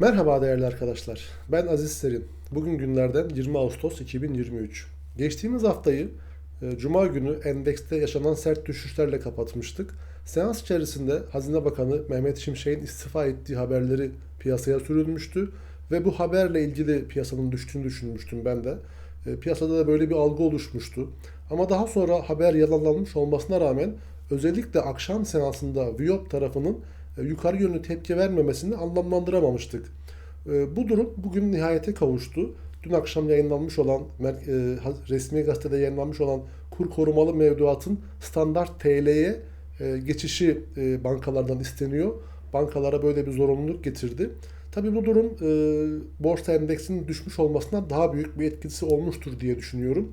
Merhaba değerli arkadaşlar. Ben Aziz Serin. Bugün günlerden 20 Ağustos 2023. Geçtiğimiz haftayı e, Cuma günü endekste yaşanan sert düşüşlerle kapatmıştık. Seans içerisinde Hazine Bakanı Mehmet Şimşek'in istifa ettiği haberleri piyasaya sürülmüştü. Ve bu haberle ilgili piyasanın düştüğünü düşünmüştüm ben de. E, Piyasada da böyle bir algı oluşmuştu. Ama daha sonra haber yalanlanmış olmasına rağmen özellikle akşam seansında Viyop tarafının yukarı yönlü tepki vermemesini anlamlandıramamıştık. E, Bu durum bugün nihayete kavuştu. Dün akşam yayınlanmış olan, e, resmi gazetede yayınlanmış olan kur korumalı mevduatın standart TL'ye e, geçişi e, bankalardan isteniyor. Bankalara böyle bir zorunluluk getirdi. Tabii bu durum e, borsa endeksinin düşmüş olmasına daha büyük bir etkisi olmuştur diye düşünüyorum.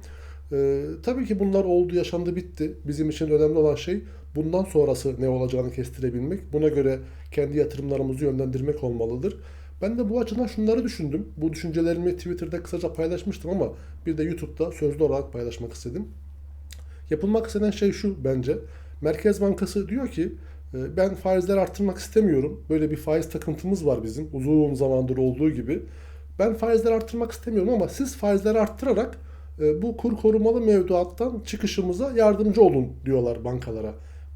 E, tabii ki bunlar oldu, yaşandı, bitti. Bizim için önemli olan şey bundan sonrası ne olacağını kestirebilmek. Buna göre kendi yatırımlarımızı yönlendirmek olmalıdır. Ben de bu açıdan şunları düşündüm. Bu düşüncelerimi Twitter'da kısaca paylaşmıştım ama bir de YouTube'da sözlü olarak paylaşmak istedim. Yapılmak istenen şey şu bence. Merkez Bankası diyor ki e, ben faizleri arttırmak istemiyorum. Böyle bir faiz takıntımız var bizim uzun zamandır olduğu gibi. Ben faizleri arttırmak istemiyorum ama siz faizleri arttırarak e, bu kur korumalı mevduattan çıkışımıza yardımcı olun diyorlar bankalara.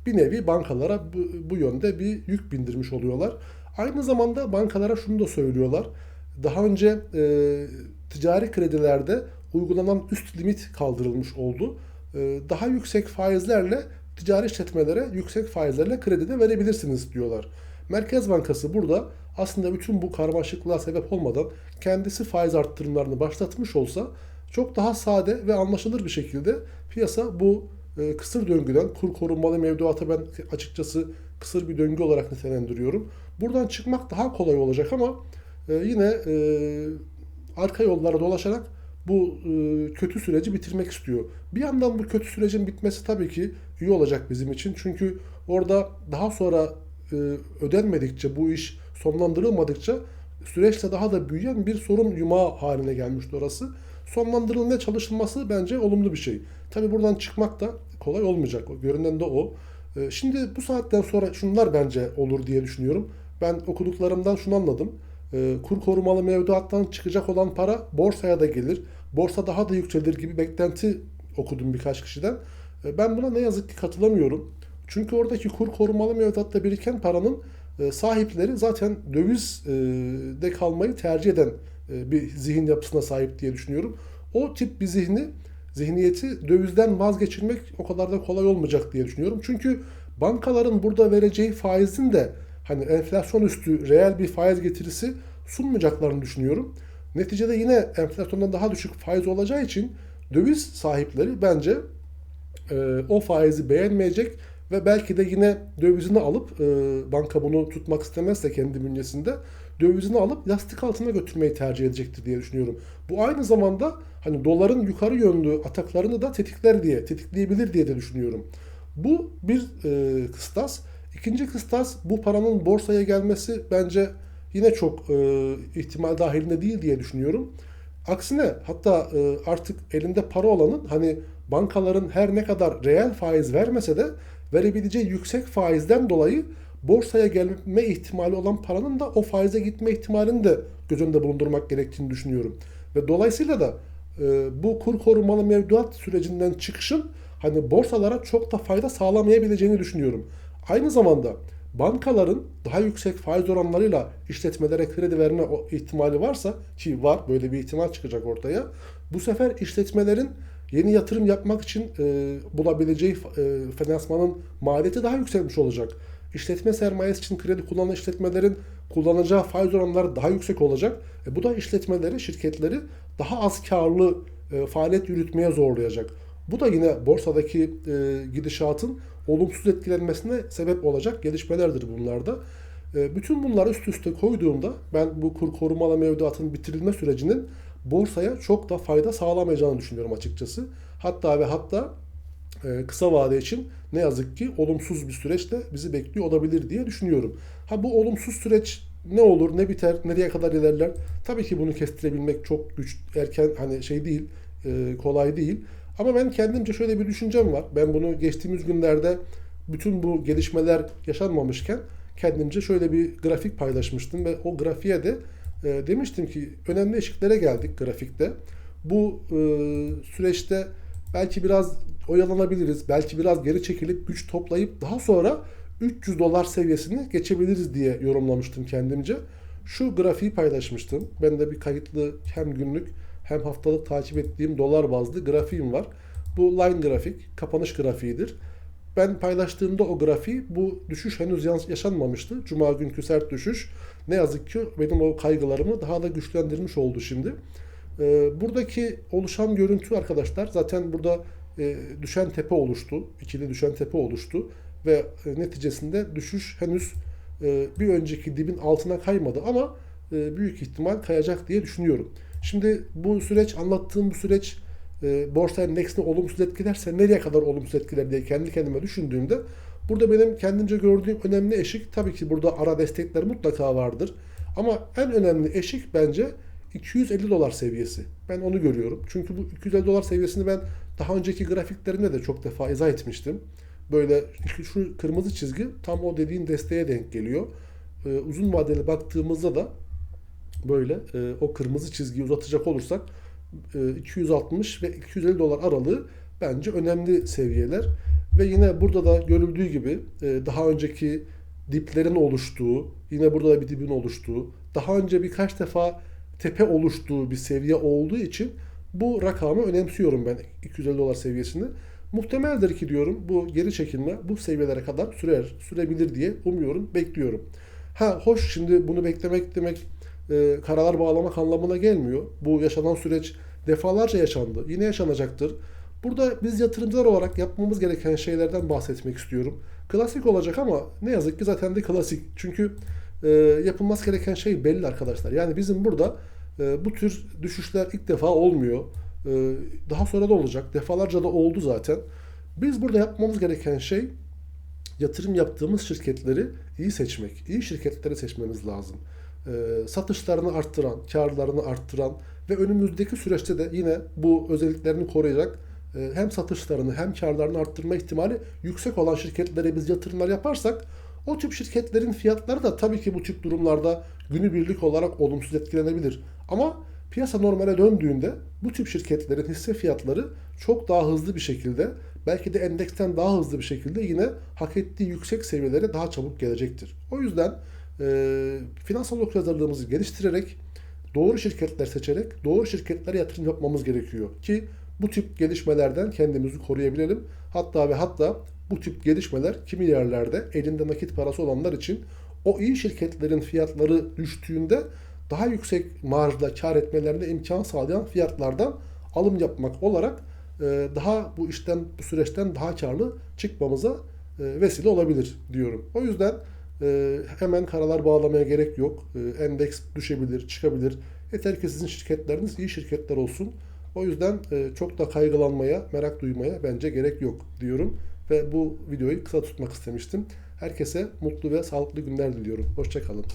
Bir nevi bankalara bu, bu yönde bir yük bindirmiş oluyorlar. Aynı zamanda bankalara şunu da söylüyorlar. Daha önce e, ticari kredilerde uygulanan üst limit kaldırılmış oldu. E, daha yüksek faizlerle ticari işletmelere yüksek faizlerle kredi de verebilirsiniz diyorlar. Merkez Bankası burada aslında bütün bu karmaşıklığa sebep olmadan kendisi faiz arttırımlarını başlatmış olsa çok daha sade ve anlaşılır bir şekilde piyasa bu e, kısır döngüden kur korumalı mevduata ben açıkçası kısır bir döngü olarak nitelendiriyorum. Buradan çıkmak daha kolay olacak ama e, yine e, arka yollara dolaşarak bu e, kötü süreci bitirmek istiyor. Bir yandan bu kötü sürecin bitmesi tabii ki iyi olacak bizim için. Çünkü orada daha sonra ödenmedikçe, bu iş sonlandırılmadıkça süreçte daha da büyüyen bir sorun yumağı haline gelmişti orası. Sonlandırılmaya çalışılması bence olumlu bir şey. Tabii buradan çıkmak da kolay olmayacak. Görünen de o. E, Şimdi bu saatten sonra şunlar bence olur diye düşünüyorum. Ben okuduklarımdan şunu anladım. E, Kur korumalı mevduattan çıkacak olan para borsaya da gelir. Borsa daha da yükselir gibi beklenti okudum birkaç kişiden. E, Ben buna ne yazık ki katılamıyorum. Çünkü oradaki kur korumalı mevduatta biriken paranın e, sahipleri zaten dövizde kalmayı tercih eden e, bir zihin yapısına sahip diye düşünüyorum. O tip bir zihni, zihniyeti dövizden vazgeçirmek o kadar da kolay olmayacak diye düşünüyorum. Çünkü bankaların burada vereceği faizin de hani enflasyon üstü reel bir faiz getirisi sunmayacaklarını düşünüyorum. Neticede yine enflasyondan daha düşük faiz olacağı için döviz sahipleri bence e, o faizi beğenmeyecek ve belki de yine dövizini alıp e, banka bunu tutmak istemezse kendi bünyesinde dövizini alıp lastik altına götürmeyi tercih edecektir diye düşünüyorum. Bu aynı zamanda hani doların yukarı yönlü ataklarını da tetikler diye, tetikleyebilir diye de düşünüyorum. Bu bir e, kıstas. İkinci kıstas bu paranın borsaya gelmesi bence yine çok e, ihtimal dahilinde değil diye düşünüyorum. Aksine hatta e, artık elinde para olanın hani bankaların her ne kadar reel faiz vermese de verebileceği yüksek faizden dolayı borsaya gelme ihtimali olan paranın da o faize gitme ihtimalini de göz önünde bulundurmak gerektiğini düşünüyorum. Ve dolayısıyla da e, bu kur korumalı mevduat sürecinden çıkışın hani borsalara çok da fayda sağlamayabileceğini düşünüyorum. Aynı zamanda bankaların daha yüksek faiz oranlarıyla işletmelere kredi verme ihtimali varsa ki var böyle bir ihtimal çıkacak ortaya. Bu sefer işletmelerin yeni yatırım yapmak için e, bulabileceği e, finansmanın maliyeti daha yükselmiş olacak. İşletme sermayesi için kredi kullanan işletmelerin kullanacağı faiz oranları daha yüksek olacak. E, bu da işletmeleri, şirketleri daha az karlı e, faaliyet yürütmeye zorlayacak. Bu da yine borsadaki e, gidişatın olumsuz etkilenmesine sebep olacak gelişmelerdir bunlar da. E, bütün bunları üst üste koyduğumda ben bu kur korumalı mevduatın bitirilme sürecinin borsaya çok da fayda sağlamayacağını düşünüyorum açıkçası. Hatta ve hatta e, kısa vade için ne yazık ki olumsuz bir süreç de bizi bekliyor olabilir diye düşünüyorum. Ha bu olumsuz süreç ne olur, ne biter, nereye kadar ilerler? Tabii ki bunu kestirebilmek çok güç, erken hani şey değil, e, kolay değil. Ama ben kendimce şöyle bir düşüncem var. Ben bunu geçtiğimiz günlerde bütün bu gelişmeler yaşanmamışken kendimce şöyle bir grafik paylaşmıştım ve o grafiğe de e, demiştim ki önemli eşiklere geldik grafikte. Bu e, süreçte belki biraz oyalanabiliriz, belki biraz geri çekilip güç toplayıp daha sonra 300 dolar seviyesini geçebiliriz diye yorumlamıştım kendimce. Şu grafiği paylaşmıştım. Ben de bir kayıtlı hem günlük hem haftalık takip ettiğim dolar bazlı grafiğim var. Bu line grafik, kapanış grafiğidir. Ben paylaştığımda o grafiği bu düşüş henüz yaşanmamıştı. Cuma günkü sert düşüş ne yazık ki benim o kaygılarımı daha da güçlendirmiş oldu şimdi. Ee, buradaki oluşan görüntü arkadaşlar zaten burada e, düşen tepe oluştu. ikili düşen tepe oluştu ve e, neticesinde düşüş henüz e, bir önceki dibin altına kaymadı ama e, büyük ihtimal kayacak diye düşünüyorum. Şimdi bu süreç anlattığım bu süreç e, borsa endeksini olumsuz etkilerse nereye kadar olumsuz etkiler diye kendi kendime düşündüğümde burada benim kendimce gördüğüm önemli eşik tabii ki burada ara destekler mutlaka vardır. Ama en önemli eşik bence 250 dolar seviyesi. Ben onu görüyorum. Çünkü bu 250 dolar seviyesini ben daha önceki grafiklerimde de çok defa izah etmiştim. Böyle şu kırmızı çizgi tam o dediğin desteğe denk geliyor. Ee, uzun vadeli baktığımızda da böyle e, o kırmızı çizgiyi uzatacak olursak 260 ve 250 dolar aralığı bence önemli seviyeler. Ve yine burada da görüldüğü gibi e, daha önceki diplerin oluştuğu, yine burada da bir dibin oluştuğu, daha önce birkaç defa tepe oluştuğu bir seviye olduğu için bu rakamı önemsiyorum ben 250 dolar seviyesini. Muhtemeldir ki diyorum bu geri çekilme bu seviyelere kadar sürer, sürebilir diye umuyorum, bekliyorum. Ha hoş şimdi bunu beklemek demek e, karalar bağlamak anlamına gelmiyor. Bu yaşanan süreç defalarca yaşandı. Yine yaşanacaktır. Burada biz yatırımcılar olarak yapmamız gereken şeylerden bahsetmek istiyorum. Klasik olacak ama ne yazık ki zaten de klasik. Çünkü e, yapılması gereken şey belli arkadaşlar. Yani bizim burada e, bu tür düşüşler ilk defa olmuyor. E, daha sonra da olacak. Defalarca da oldu zaten. Biz burada yapmamız gereken şey yatırım yaptığımız şirketleri iyi seçmek. İyi şirketleri seçmemiz lazım. E, satışlarını arttıran, karlarını arttıran ve önümüzdeki süreçte de yine bu özelliklerini koruyacak e, hem satışlarını hem karlarını arttırma ihtimali yüksek olan şirketlere biz yatırımlar yaparsak o tip şirketlerin fiyatları da tabii ki bu tip durumlarda günübirlik olarak olumsuz etkilenebilir. Ama piyasa normale döndüğünde bu tip şirketlerin hisse fiyatları çok daha hızlı bir şekilde belki de endeksten daha hızlı bir şekilde yine hak ettiği yüksek seviyelere daha çabuk gelecektir. O yüzden e, finansal okuryazarlığımızı geliştirerek doğru şirketler seçerek doğru şirketlere yatırım yapmamız gerekiyor ki bu tip gelişmelerden kendimizi koruyabilelim. Hatta ve hatta bu tip gelişmeler kimi yerlerde elinde nakit parası olanlar için o iyi şirketlerin fiyatları düştüğünde daha yüksek marjla kar etmelerine imkan sağlayan fiyatlardan alım yapmak olarak e, daha bu işten bu süreçten daha karlı çıkmamıza e, vesile olabilir diyorum. O yüzden e, hemen karalar bağlamaya gerek yok. Endeks düşebilir, çıkabilir. Yeter ki sizin şirketleriniz iyi şirketler olsun. O yüzden çok da kaygılanmaya, merak duymaya bence gerek yok diyorum. Ve bu videoyu kısa tutmak istemiştim. Herkese mutlu ve sağlıklı günler diliyorum. Hoşçakalın.